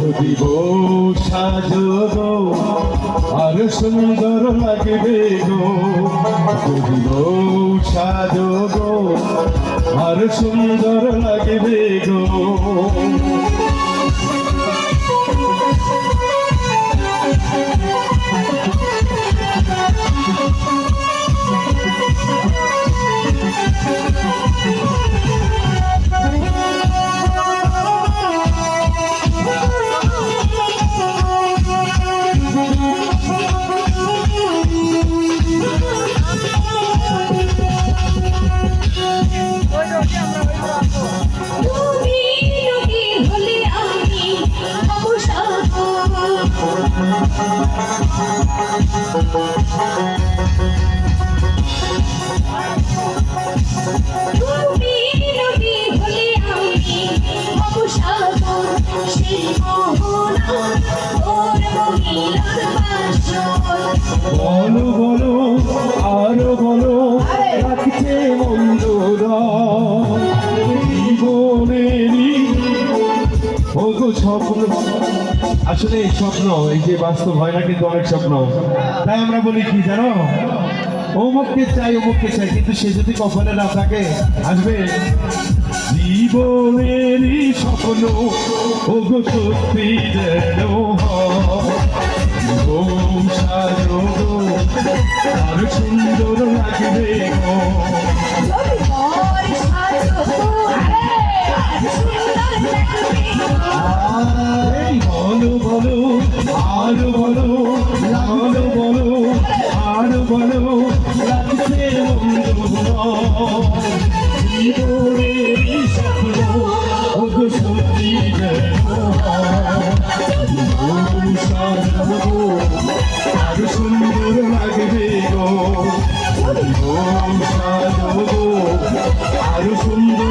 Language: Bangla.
যদি সাজব আর সুন্দর লাগবে গো দিব সাজব আর সুন্দর লাগবে গো বলো বলো আরও বলো রাখছে মন্দ জীবনেরই স্বপ্ন। আসলে এই স্বপ্ন এই যে বাস্তব হয় না কিন্তু অনেক স্বপ্ন। তাই আমরা বলি কি জানো? অমুককে চাই অমুককে চাই কিন্তু সে যদি কখনো না থাকে আসবে? জীবনেরই স্বপ্ন ওগো সত্যি যেন ও আর সুন্দর লাগবে গো। বলো আরও বলো আরও বলো আরও বলো লাগছে জীবনের স্বপ্ন ওগো সুন্দর লাগবে গো সাজাবো সুন্দর